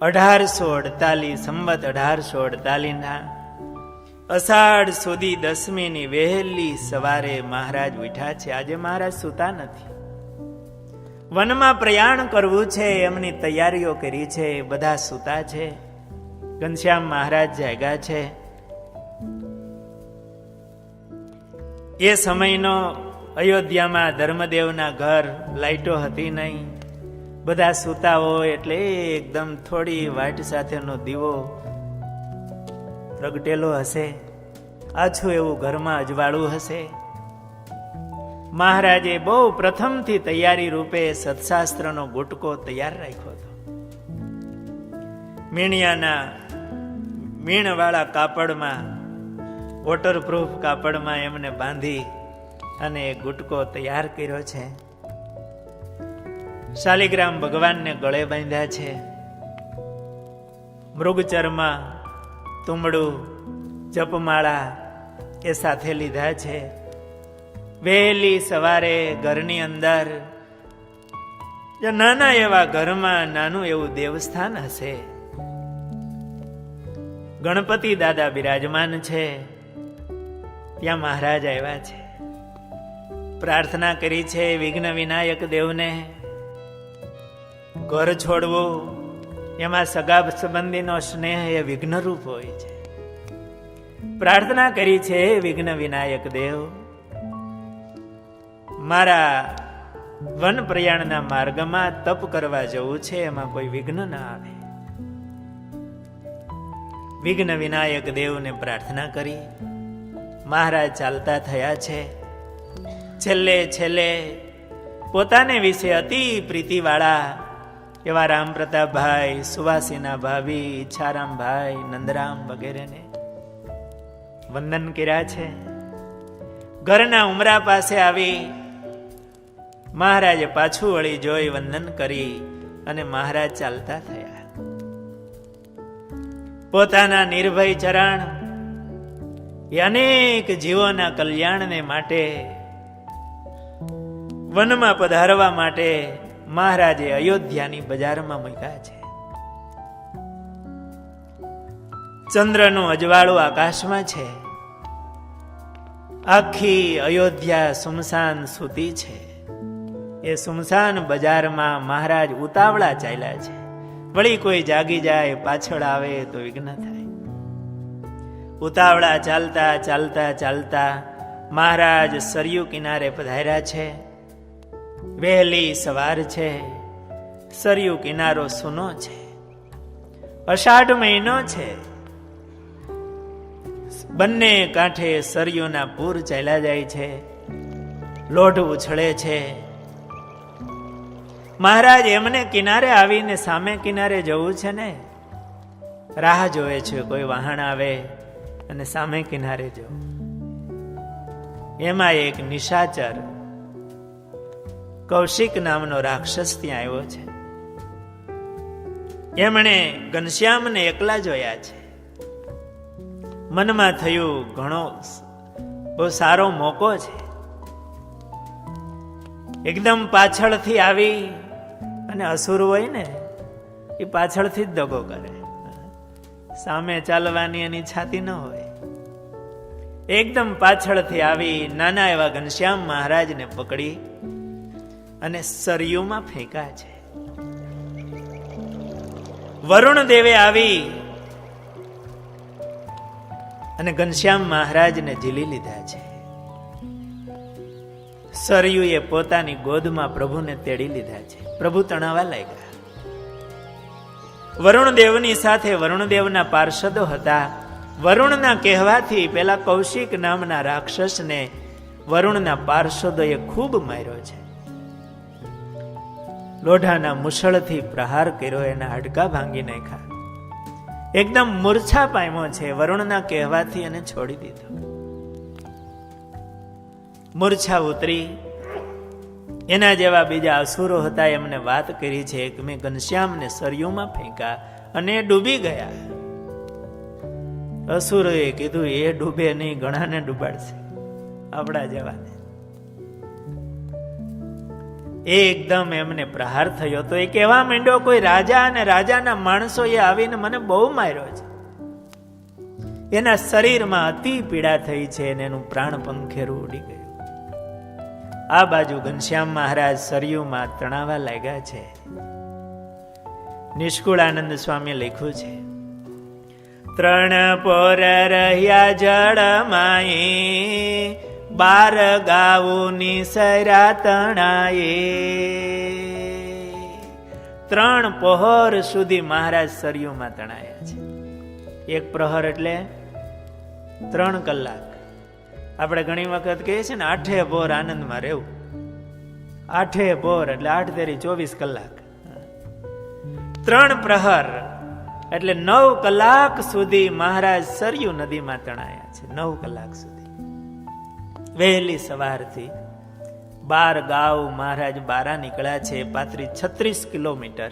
અઢારસો અડતાલીસ, સંવત અઢારસો અડતાલીસના અષાઢ સુધી દસમીની વહેલી સવારે મહારાજ ઉઠ્યા છે. આજે મહારાજ સૂતા નથી. વનમાં પ્રયાણ કરવું છે, એમની તૈયારીઓ કરી છે, બધા સૂતા છે. ઘનશ્યામ મહારાજ જાગ્યા છે. એ સમયનો અયોધ્યામાં ધર્મદેવના ઘર લાઈટો હતી નહીં. બધા સૂતા હોય એટલે એકદમ થોડી વાટ સાથેનો દીવો પ્રગટેલો હશે. આછું એવું ઘરમાં અજવાળું હશે. મહારાજે બહુ પ્રથમથી તૈયારી રૂપે સત્શાસ્ત્રનો ગુટકો તૈયાર રાખ્યો હતો. મીણિયાના મીણવાળા કાપડમાં વોટરપ્રૂફ કાપડમાં એમને બાંધી અને ગુટકો તૈયાર કર્યો છે. શાલિગ્રામ ભગવાનને ગળે બાંધ્યા છે. મૃગચરમાં, તુમડું, જપમાળા એ સાથે લીધા છે. વહેલી સવારે ઘરની અંદર નાના એવા ઘરમાં નાનું એવું દેવસ્થાન હશે. ગણપતિ દાદા બિરાજમાન છે. ત્યાં મહારાજ આવ્યા છે. પ્રાર્થના કરી છે વિઘ્ન વિનાયક દેવને. ઘર છોડવું, એમાં સગા સંબંધીનો સ્નેહ એ વિઘ્નરૂપ હોય છે. પ્રાર્થના કરી છે, વિઘ્ન વિનાયક દેવ, મારા વન પ્રયાણના માર્ગમાં તપ કરવા જવું છે, એમાં કોઈ વિઘ્ન ના આવે. વિઘ્ન વિનાયક દેવને પ્રાર્થના કરી, મહારાજ ચાલતા થયા છે. છેલ્લે છેલ્લે પોતાને વિશે અતિ પ્રીતિવાળા એવા રામ પ્રતાપભાઈ, સુવાસીના ભાભી, ઈચ્છારામભાઈ, નંદરામ વગેરેને વંદન કર્યા છે. ઘરના ઉમરા પાસે આવી મહારાજે પાછું વળી જોઈ વંદન કરી અને મહારાજ ચાલતા થયા. પોતાના નિર્ભય ચરણ એ અનેક જીવોના કલ્યાણને માટે વનમાં પધારવા માટે મહારાજે અયોધ્યાની બજારમાં મૂક્યા છે. ચંદ્રનું અજવાળું આકાશમાં છે. આખી અયોધ્યા સુમસાન સુતી છે. એ સુમસાન બજારમાં મહારાજ ઉતાવળા ચાલ્યા છે. વળી કોઈ જાગી જાય, પાછળ આવે તો વિઘ્ન થાય. ઉતાવળા ચાલતા ચાલતા ચાલતા મહારાજ સરયુ કિનારે પધાર્યા છે. વહેલી સવાર છે, સરયુ કિનારો સૂનો છે, અષાઢ મહિનો છે. બંને કાંઠે સરયુના પૂર ચાલ્યા જાય છે, લોઢ ઉછળે છે. મહારાજ એમને કિનારે આવીને સામે કિનારે જવું છે ને? રાહ જોવે છે, કોઈ વાહણ આવે અને સામે કિનારે જવું એમાં એક નિશાચર કૌશિક નામનો રાક્ષસ ત્યાં આવ્યો છે. એમણે ઘનશ્યામને એકલા જોયા છે. મનમાં થયું ઘણો બહુ સારો મોકો છે. એકદમ પાછળથી આવી અને અસુર હોય ને, એ પાછળથી જ દગો કરે. સામે ચાલવાની એની છાતી ન હોય. એકદમ પાછળથી આવી નાના એવા ઘનશ્યામ મહારાજને પકડી અને સરયુમાં ફેંકા છે. વરુણ દેવે આવી અને ઘનશ્યામ મહારાજને ઝીલી લીધા છે. સરયુએ પોતાની ગોદમાં પ્રભુને તેડી લીધા છે. પ્રભુ તણાવા લાગ્યા. વરુણ દેવની સાથે વરુણ દેવના પાર્ષદો હતા. વરુણના કહેવાથી પેલા કૌશિક નામના રાક્ષસને વરુણના પાર્ષદોએ ખૂબ માર્યો છે. લોઢાના મુશળથી પ્રહાર કર્યો, એના હાડકા ભાંગી નાખ્યા. એકદમ મૂર્છા પામ્યો છે, વરુણના કહેવાથી એને છોડી દીધો. મૂર્છા ઉતરી. એના જેવા બીજા અસુરો હતા, એમને વાત કરી છે કે મેં ઘનશ્યામને સરયુમાં ફેંકા અને એ ડૂબી ગયા. અસુરોએ કીધું, એ ડૂબે નહીં, ઘણાને ડૂબાડશે. આપણા જેવાને. એકદમ એમને પ્રહાર થયો તો એ કહેવા માંડ્યો, કોઈ રાજા અને રાજાના માણસોએ આવીને મને બહુ માર્યો છે. એના શરીરમાં અતિ પીડા થઈ છે અને એનું પ્રાણ પંખેરું ઉડી ગયું. આ બાજુ ઘનશ્યામ મહારાજ સરયુમાં તણાવા લાગ્યા છે. નિષ્કુળાનંદ સ્વામી લખ્યું છે, ત્રણ પોર રહ્યા જળમાઈ બાર ગાવુની સૈરા તણાએ ત્રણ પહોર સુધી મહારાજ સરયુમાં તણાયા છે. એક પ્રહર એટલે ત્રણ કલાક. આપણે ઘણી વખત કહીએ છીએ ને, આઠે પોર આનંદમાં રહેવું. આઠે પોર એટલે આઠ તેરી ચોવીસ કલાક. ત્રણ પ્રહર એટલે નવ કલાક સુધી મહારાજ સરયુ નદીમાં તણાયા છે. નવ કલાક સુધી. વહેલી સવારથી બાર ગાવ મહારાજ બારા નીકળ્યા છે પાંત્રીસ છત્રીસ કિલોમીટર.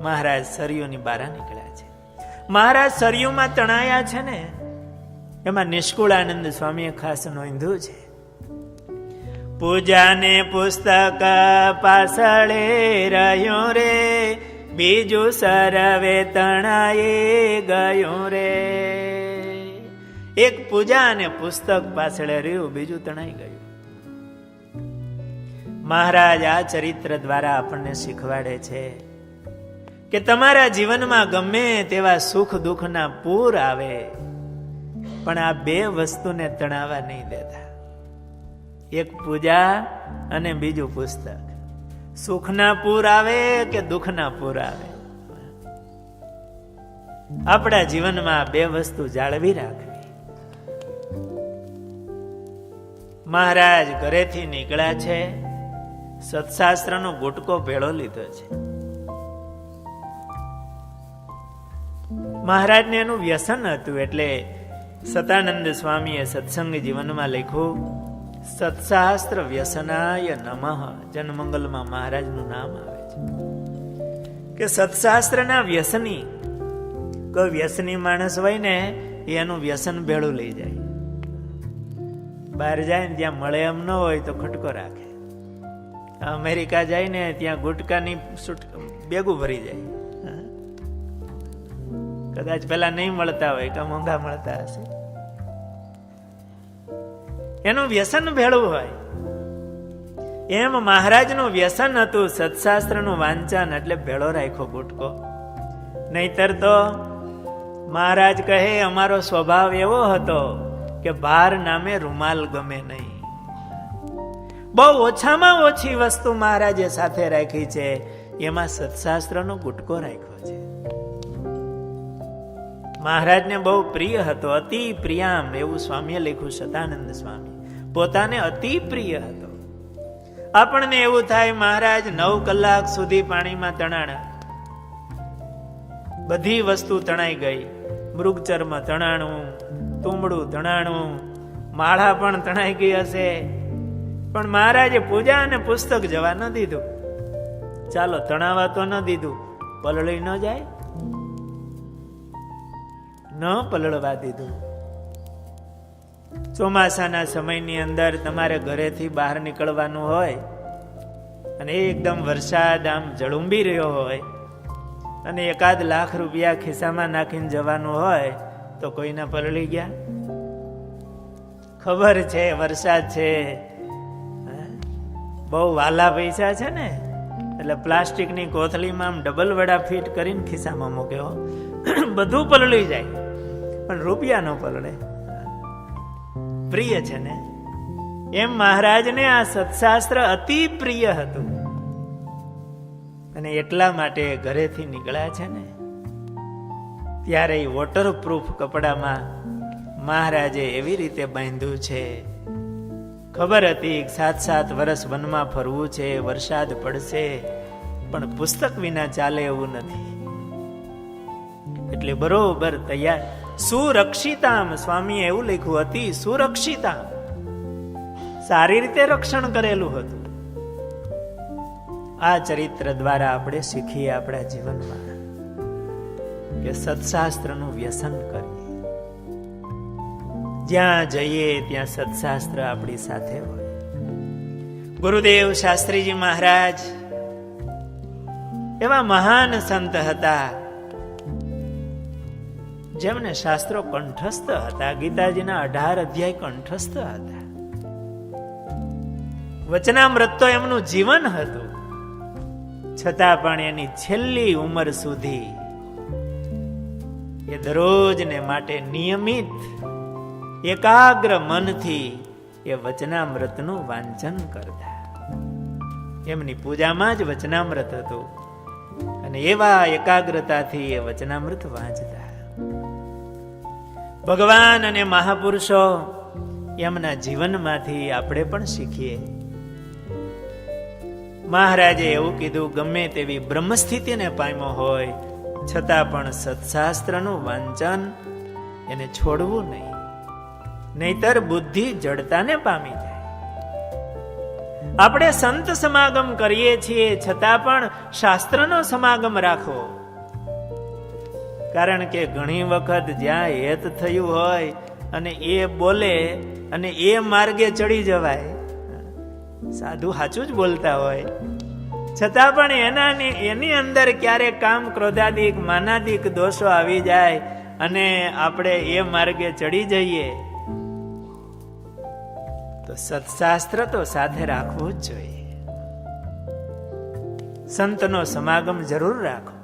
મહારાજ સરયુની બારા નીકળ્યા છે. મહારાજ સરયુમાં તણાયા છે ને, એમાં નિષ્કુળાનંદ સ્વામીએ ખાસ નોંધ્યું છે. પૂજાને પુસ્તક પાછળે રહ્યો રે, બીજું સરવે તણાએ ગયું રે. એક પૂજા અને પુસ્તક પાછળ રહ્યું, બીજું તણાઈ ગયું. મહારાજ આ ચરિત્ર દ્વારા આપણને શીખવાડે છે કે તમારા જીવનમાં ગમે તેવા સુખ દુઃખના પૂર આવે, પણ આ બે વસ્તુને તણાવા નહીં દેતા. એક પૂજા અને બીજું પુસ્તક. સુખના પૂર આવે કે દુઃખના પૂર આવે? આપણા જીવનમાં બે વસ્તુ જાળવી રાખવી મહારાજ ઘરેથી નીકળ્યા છે. સત્શાસ્ત્રનો ગુટકો ભેળો લીધો છે. મહારાજને એનું વ્યસન હતું એટલે સતાનંદ સ્વામીએ સત્સંગ જીવનમાં લખ્યું, સત્શાસ્ત્ર વ્યસનાય નમઃ. જનમંગલમાં મહારાજનું નામ આવે છે. કે સત્શાસ્ત્રના વ્યસની, કોઈ વ્યસની માણસ હોય ને, એનું વ્યસન ભેળું લઈ જાય. બહાર જાય ને ત્યાં મળે એમ ન હોય તો ખટકો રાખે. અમેરિકા જાય ને ત્યાં ગુટકાની બેગું ભરી જાય. કદાચ પેલા નહીં મળતા હોય કે મોંઘા મળતા હશે. એનું વ્યસન ભેળું હોય. એમ મહારાજનું વ્યસન હતું, સત્શાસ્ત્રનું વાંચન, એટલે ભેળો રાખ્યો ગુટકો. નહીતર તો મહારાજ કહે, અમારો સ્વભાવ એવો હતો કે બાર નામે રૂમાલ ગમે નહીં. બહુ ઓછામાં ઓછી વસ્તુ મહારાજે સાથે રાખી છે. એમાં સત્શાસ્ત્રનો ગુટકો રાખ્યો છે. મહારાજને બહુ પ્રિય હતો, અતિ પ્રિયામ એવું સ્વામીએ લખ્યું, સદાનંદ સ્વામી. પોતાને અતિ પ્રિય હતો. આપણને એવું થાય મહારાજ નવ કલાક સુધી પાણીમાં તણાણા. બધી વસ્તુ તણાઈ ગઈ. મૃગચર્મ તણાણું તુંબડું તણાણું. માળા પણ તણાઈ ગઈ હશે. પણ મહારાજે પૂજા અને પુસ્તક જવા ન દીધું. ચાલો તણાવા તો ન દીધું, પલળી ન જાય. ન પલળવા દીધું. ચોમાસાના સમયની અંદર તમારે ઘરેથી બહાર નીકળવાનું હોય અને એકદમ વરસાદ આમ જળુંબી રહ્યો હોય અને એકાદ લાખ રૂપિયા ખિસ્સામાં નાખીને જવાનું હોય તો કોઈના પલળી ગયા? ખબર છે, વરસાદ છે. બહુ વાલા પૈસા છે ને? એટલે પ્લાસ્ટિકની કોથળીમાં આમ ડબલ વડા ફિટ કરીને ખિસ્સામાં મૂક્યો. બધું પલળી જાય. પણ રૂપિયા ન પલળે પ્રિય છે ને? એમ મહારાજને આ સત્શાસ્ત્ર અતિ પ્રિય હતું. અને એટલા માટે ઘરેથી નીકળ્યા છે ને? ત્યારે વોટરપ્રૂફ કપડામાં મહારાજે એવી રીતે બાંધ્યું છે. ખબર હતી સાત સાત વર્ષ વનમાં ફરવું છે, વરસાદ પડશે, પણ પુસ્તક વિના ચાલે એવું નથી. એટલે બરોબર તૈયાર. સુરક્ષિતામ સ્વામીએ એવું લખ્યું હતી સુરક્ષિતા સારી રીતે રક્ષણ કરેલું હતું. આ ચરિત્ર દ્વારા આપણે શીખીએ આપણા જીવનમાં. કે સત્શાસ્ત્રનું વ્યસન કરીએ. જ્યાં જઈએ ત્યાં સત્શાસ્ત્ર આપણી સાથે હોય. ગુરુદેવ શાસ્ત્રીજી મહારાજ, એવા મહાન સંત હતા, જેમને શાસ્ત્રો કંઠસ્થ હતા, ગીતાજીના અઢાર અધ્યાય કંઠસ્થ હતા. વચનામૃત તો એમનું જીવન હતું. છતાં પણ એની છેલ્લી ઉંમર સુધી એ દરરોજને માટે નિયમિત, એકાગ્ર મનથી એ વચનામૃતનું વાંચન કરતા. એમની પૂજામાં જ વચનામૃત હતું અને એવા એકાગ્રતાથી એ વચનામૃત વાંચતા. ભગવાન અને મહાપુરુષો એમના જીવનમાંથી આપણે પણ શીખીએ. મહારાજે એવું કીધું, ગમે તેવી બ્રહ્મસ્થિતિને પામ્યો હોય છતાં પણ સત્શાસ્ત્રનું વાંચન એને છોડવું નહીં. નહીતર બુદ્ધિ જડતાને પામી જાય. આપણે સંત સમાગમ કરીએ છીએ, છતાં પણ શાસ્ત્રનો સમાગમ રાખો. કારણ કે ઘણી વખત જ્યાં હેત થયું હોય અને એ બોલે અને એ માર્ગે ચડી જવાય, સાધુ સાચું જ બોલતા હોય છતાં પણ એના એની અંદર ક્યારેક કામ ક્રોધાદિક, માનાદિક દોષો આવી જાય અને આપણે એ માર્ગે ચડી જઈએ. તો સત્શાસ્ત્ર તો સાથે રાખવું જ જોઈએ. સંતનો સમાગમ જરૂર રાખો.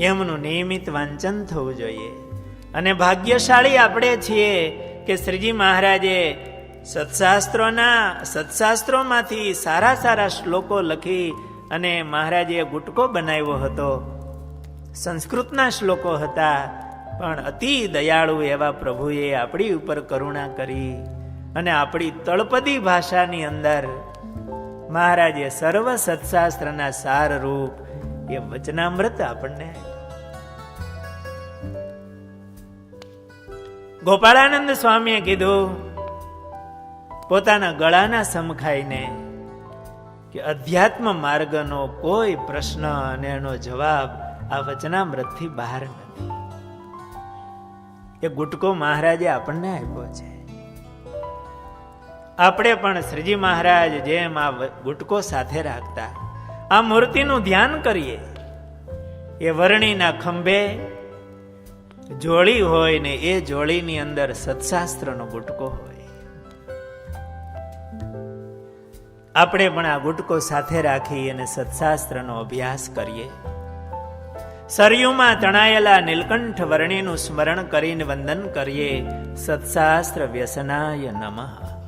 એમનું નિયમિત વાંચન થવું જોઈએ. અને ભાગ્યશાળી આપણે છીએ કે શ્રીજી મહારાજે સત્શાસ્ત્રોના, સત્શાસ્ત્રોમાંથી સારા સારા શ્લોકો લખી અને મહારાજે ગુટકો બનાવ્યો હતો. સંસ્કૃતના શ્લોકો હતા, પણ અતિ દયાળુ એવા પ્રભુએ આપણી ઉપર કરુણા કરી અને આપણી તળપદી ભાષાની અંદર મહારાજે સર્વ સત્શાસ્ત્રના સાર રૂપ એ વચનામૃત આપણને ગોપાળાનંદ સ્વામીએ કીધું પોતાના ગળાના સમખાઈને કે અધ્યાત્મ માર્ગનો કોઈ પ્રશ્ન અને એનો જવાબ આ વચનામૃતથી બહાર નથી. એ ગુટકો મહારાજે આપણને આપ્યો છે. આપણે પણ શ્રીજી મહારાજ જેમ આ ગુટકો સાથે રાખતા, આ મૂર્તિનું ધ્યાન કરીએ. એ વર્ણીના ખંભે જોડી હોય ને એ જોડીની અંદર સત્શાસ્ત્રનો ગુટકો હોય. આપણે પણ આ ગુટકો સાથે રાખી અને સત્શાસ્ત્રનો અભ્યાસ કરીએ. સરયુમાં તણાયેલા નીલકંઠ વર્ણિનું સ્મરણ કરીને વંદન કરીએ. સત્શાસ્ત્ર વ્યસનાય નમઃ.